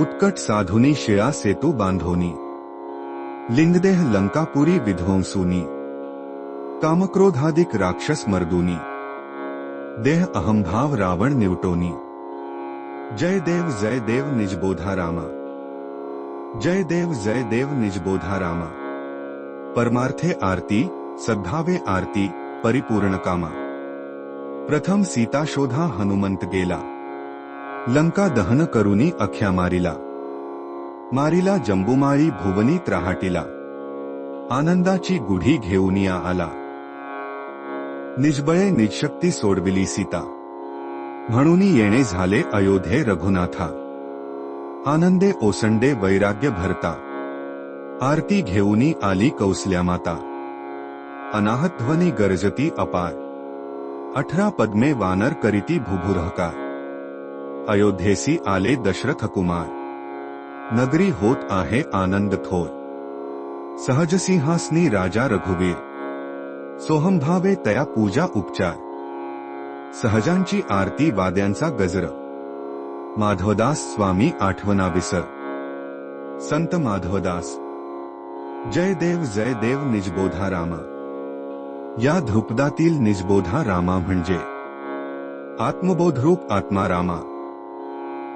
उत्कट साधुनी शिळा सेतू बांधोनी। लिंगदेह लंकापुरी विध्वंसुनी। कामक्रोधाधिक राक्षस मर्दुनी। देह अहंभाव रावण निवटोनी। जय देव जय देव निजबोधा रामा। जय देव जय देव निजबोधा रामा। परमार्थे आरती, सद्भावे आरती, परिपूर्ण कामा। प्रथम सीता शोधा हनुमंत गेला। लंका दहन करुनी अख्या मारिला. मारिला जंबुमाळी भुवनी त्राहाटीला. आनंदाची गुढी घेऊनिया आला. निजबळे निजशक्ती सोडविली सीता. म्हणून येणे झाले अयोध्ये रघुनाथा. आनंदे ओसंडे वैराग्य भरता. आरती घेऊनी आली कौसल्या माता. अनाहत ध्वनी गरजती अपार. अठरा पद्मे वानर करीती भुभुरहकार. अयोध्येसी आले दशरथ कुमार. नगरी होत आहे आनंद थोर. सहजसिंहासनी राजा रघुवीर. सोहंभावे तया पूजा उपचार. सहजांची आरती वाद्यांचा गजर. माधवदास स्वामी आठवना विसर. संत माधवदास. जय देव जय देव निजबोधा रामा. या ध्रुपदातील निजबोधा रामा म्हणजे. आत्मबोधरूप आत्मा रामा.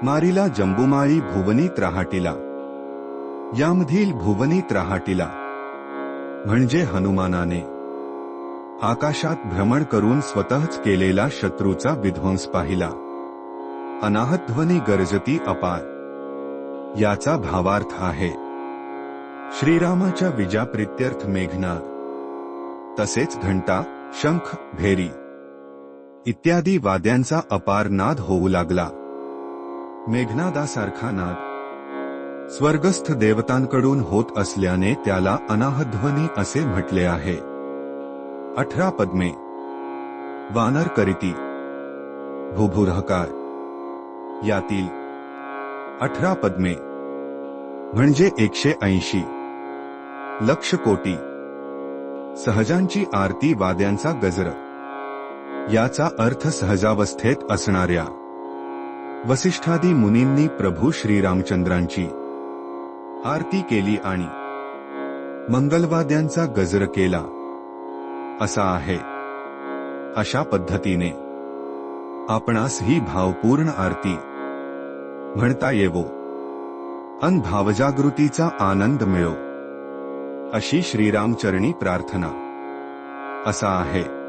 मारिला जंबुमाळी भुवनी त्राहाटीला यामधील भुवनी त्राहाटीला म्हणजे हनुमानाने. आकाशात भ्रमण करून स्वतःच केलेला शत्रूचा विध्वंस पाहिला. अनाहतध्वनी गरजती अपार. याचा भावार्थ आहे. श्रीरामाच्या विजाप्रित्यर्थ मेघना. तसेच घंटा शंख भेरी. इत्यादी वाद्यांचा अपार नाद होऊ लागला. मेघनादासारखा नाद. स्वर्गस्थ देवतांकडून होत असल्याने त्याला अनाहध्वनी असे म्हटले आहे. अठरा पद्मे. वानर करीती. भुभुरहकार. यातील. अठरा पद्मे. म्हणजे एकशे ऐंशी. लक्ष कोटी. सहजांची आरती वाद्यांचा गजर. याचा अर्थ सहजावस्थेत असणाऱ्या. वसिष्ठादी मुनींनी प्रभू श्रीरामचंद्रांची आरती केली आणि मंगलवाद्यांचा गजर केला. असा आहे. अशा पद्धतीने आपणास ही भावपूर्ण आरती म्हणता येवो. अन भावजागृतीचा आनंद मिळो. अशी श्रीरामचरणी प्रार्थना. असा आहे.